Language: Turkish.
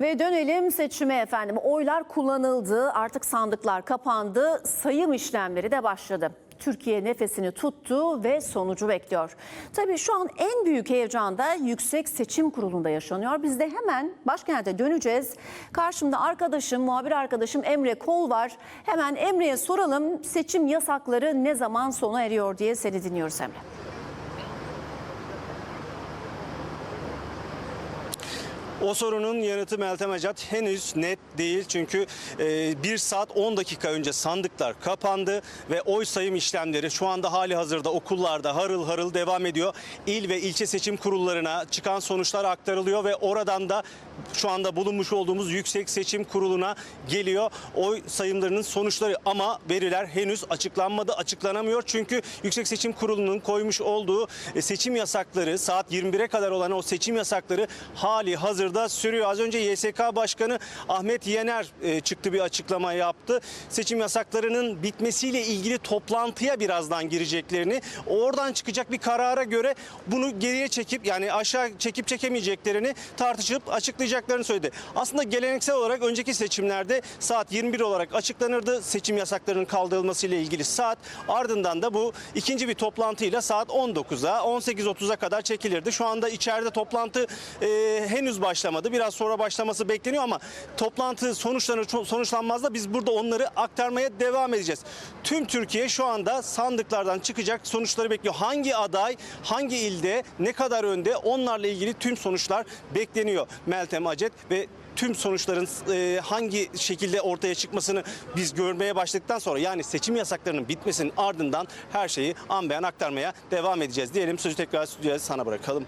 Ve dönelim seçime efendim. Oylar kullanıldı, artık sandıklar kapandı, sayım işlemleri de başladı. Türkiye nefesini tuttu ve sonucu bekliyor. Tabii şu an en büyük heyecan da Yüksek Seçim Kurulu'nda yaşanıyor. Biz de hemen başkente döneceğiz. Karşımda arkadaşım, muhabir arkadaşım Emre Kol var. Hemen Emre'ye soralım seçim yasakları ne zaman sona eriyor diye seni dinliyoruz Emre. O sorunun yanıtı Meltem Acat henüz net değil. Çünkü e, 1 saat 10 dakika önce sandıklar kapandı ve oy sayım işlemleri şu anda hali hazırda okullarda harıl harıl devam ediyor. İl ve ilçe seçim kurullarına çıkan sonuçlar aktarılıyor ve oradan da şu anda bulunmuş olduğumuz Yüksek Seçim Kurulu'na geliyor. Oy sayımlarının sonuçları ama veriler henüz açıklanmadı, açıklanamıyor. Çünkü Yüksek Seçim Kurulu'nun koymuş olduğu e, seçim yasakları saat 21'e kadar olan o seçim yasakları hali hazırda sürüyor. Az önce YSK Başkanı Ahmet Yener e, çıktı bir açıklama yaptı. Seçim yasaklarının bitmesiyle ilgili toplantıya birazdan gireceklerini, oradan çıkacak bir karara göre bunu geriye çekip yani aşağı çekip çekemeyeceklerini tartışıp açıklayacaklarını söyledi. Aslında geleneksel olarak önceki seçimlerde saat 21 olarak açıklanırdı seçim yasaklarının kaldırılması ile ilgili saat. Ardından da bu ikinci bir toplantıyla saat 19'a 18.30'a kadar çekilirdi. Şu anda içeride toplantı e, henüz başlamadı. Biraz sonra başlaması bekleniyor ama toplantı sonuçlanır sonuçlanmaz da biz burada onları aktarmaya devam edeceğiz. Tüm Türkiye şu anda sandıklardan çıkacak sonuçları bekliyor. Hangi aday hangi ilde ne kadar önde onlarla ilgili tüm sonuçlar bekleniyor Meltem Acet ve tüm sonuçların e, hangi şekilde ortaya çıkmasını biz görmeye başladıktan sonra yani seçim yasaklarının bitmesinin ardından her şeyi an beyan aktarmaya devam edeceğiz diyelim. Sözü tekrar stüdyoya sana bırakalım.